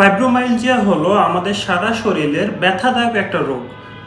ফাইব্রোমাইলজিয়া হলো আমাদের সারা শরীরের ব্যথাদায়ক একটা রোগ।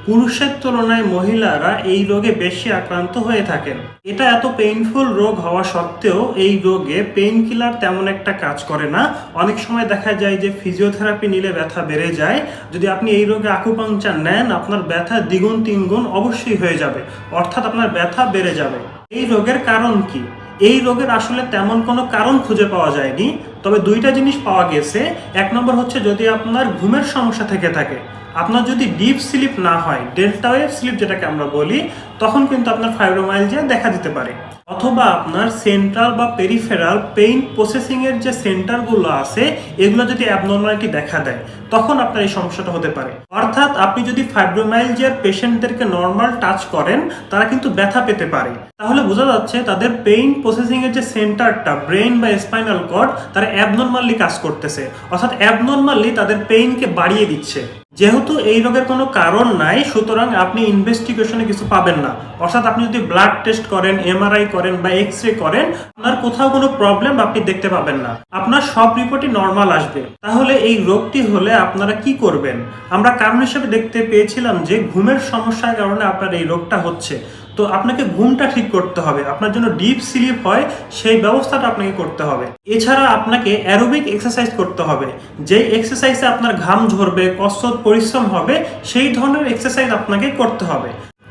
পুরুষের তুলনায় মহিলারা এই রোগে বেশি আক্রান্ত হয়ে থাকেন। এটা এত পেইনফুল রোগ হওয়া সত্ত্বেও এই রোগে পেইন কিলার তেমন একটা কাজ করে না। অনেক সময় দেখা যায় যে ফিজিওথেরাপি নিলে ব্যথা বেড়ে যায়। যদি আপনি এই রোগে আকুপাংচার নেন, আপনার ব্যথা দ্বিগুণ তিনগুণ অবশ্যই হয়ে যাবে। অর্থাৎ আপনার ব্যথা বেড়ে যাবে। এই রোগের কারণ কি? এই রোগের আসলে তেমন কোনো কারণ খুঁজে পাওয়া যায়নি। তবে দুইটা জিনিস পাওয়া গেছে। এক নম্বর হচ্ছে যদি আপনার ঘুমের সমস্যা থেকে থাকে, আপনার যদি ডিপ স্লিপ না হয়, ডেল্টা ওয়েভ স্লিপ যেটাকে আমরা বলি, তখন কিন্তু আপনার ফাইব্রোমাইলজিয়া দেখা দিতে পারে। অথবা আপনার সেন্ট্রাল বা পেরিফেরাল পেইন প্রসেসিং এর যে সেন্টারগুলো আছে, এগুলো যদি অ্যাবনর্মালিটি দেখা দেয়, তখন আপনার এই সমস্যাটা হতে পারে। অর্থাৎ আপনি যদি ফাইব্রোমাইলজিয়ার পেশেন্টদেরকে নর্মাল টাচ করেন, তারা কিন্তু ব্যথা পেতে পারে। তাহলে বোঝা যাচ্ছে তাদের পেইন প্রসেসিং এর যে সেন্টারটা ব্রেন বা স্পাইনাল কর্ড তারা অ্যাবনর্মালি কাজ করতেছে। অর্থাৎ অ্যাবনর্মালি তাদের পেইনকে বাড়িয়ে দিচ্ছে। যেহেতু এই রোগের কোনো কারণ নাই, সুতরাং আপনি ইনভেস্টিগেশনে কিছু পাবেন না। অর্থাৎ আপনি যদি ব্লাড টেস্ট করেন এমআরআই করেন বা এক্স রে করেন, আপনার কোথাও কোনো প্রবলেম আপনি দেখতে পাবেন না। আপনার সব রিপোর্টই নর্মাল আসবে। তাহলে এই রোগটি হলে আপনারা কি করবেন? আমরা কারণ হিসেবে দেখতে পেয়েছিলাম যে ঘুমের সমস্যার কারণে আপনার এই রোগটা হচ্ছে। তো আপনাকে ঘুমটা ঠিক করতে হবে। আপনার জন্য ডিপ স্লিপ হয়, সেই ব্যবস্থাটা আপনাকে করতে হবে। এছাড়া আপনাকে অ্যারোবিক এক্সারসাইজ করতে হবে। যেই এক্সারসাইজে আপনার ঘাম ঝরবে, কসরত, পরিশ্রম হবে, সেই ধরনের এক্সারসাইজ আপনাকে করতে হবে।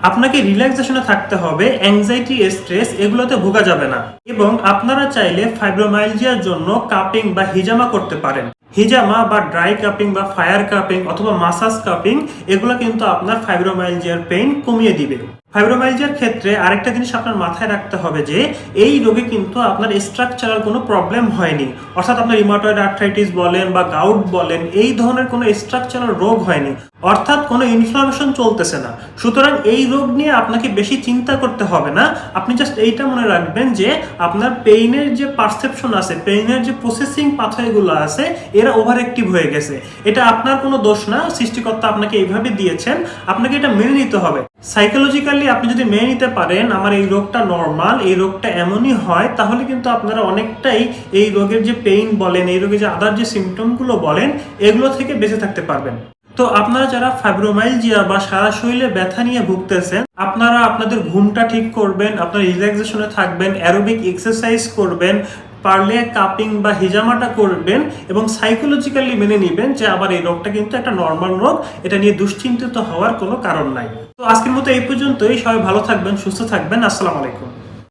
আপনাকে রিল্যাক্সেশনে থাকতে হবে অ্যাংজাইটি স্ট্রেস এগুলোতে ভোগা যাবে না। এবং আপনারা চাইলে ফাইব্রোমাইলজিয়ার জন্য কাপিং বা হিজামা করতে পারেন। হিজামা বা ড্রাই কাপিং বা ফায়ার কাপিং অথবা মাসাজ কাপিং এগুলো কিন্তু আপনার ফাইব্রোমাইলজিয়ার পেইন কমিয়ে দিবে। ফাইব্রোমাইলজিয়ার ক্ষেত্রে আরেকটা জিনিস আপনার মাথায় রাখতে হবে যে, এই রোগে কিন্তু আপনার স্ট্রাকচারাল কোনো প্রবলেম হয়নি। অর্থাৎ আপনার রিমাটয়েড আর্থ্রাইটিস বলেন বা গাউট বলেন, এই ধরনের কোনো স্ট্রাকচারাল রোগ হয়নি। অর্থাৎ কোনো ইনফ্লামেশন চলতেছে না। সুতরাং এই রোগ নিয়ে আপনাকে বেশি চিন্তা করতে হবে না। আপনি জাস্ট এইটা মনে রাখবেন যে, আপনার পেইনের যে পারসেপশন আছে পেইনের যে প্রসেসিং পাথওয়েগুলো আছে, এরা ওভার অ্যাক্টিভ হয়ে গেছে। এটা আপনার কোনো দোষ না, সৃষ্টিকর্তা আপনাকে এইভাবে দিয়েছেন। আপনাকে এটা মেনে নিতে হবে। সাইকোলজিক্যালি আপনি যদি মেনে নিতে পারেন, আমার এই রোগটা নর্মাল এই রোগটা এমনই হয়, তাহলে কিন্তু আপনারা অনেকটাই এই রোগের যে পেইন বলেন, এই রোগের যে আদার যে সিমটমগুলো বলেন, এগুলো থেকে বেঁচে থাকতে পারবেন। তো আপনারা যারা ফাইব্রোমাইলজিয়া বা সারা শরীরে ব্যথা নিয়ে ভুগতেছেন, আপনারা আপনাদের ঘুমটা ঠিক করবেন, আপনার রিল্যাক্সেশনে থাকবেন অ্যারোবিক এক্সারসাইজ করবেন পারলে কাপিং বা হিজামাটা করবেন এবং সাইকোলজিক্যালি মেনে নেবেন যে আবার এই রোগটা কিন্তু একটা নর্মাল রোগ, এটা নিয়ে দুশ্চিন্তিত হওয়ার কোনো কারণ নাই। তো আজকের মতো এই পর্যন্তই। সবাই ভালো থাকবেন, সুস্থ থাকবেন। আসসালামু আলাইকুম।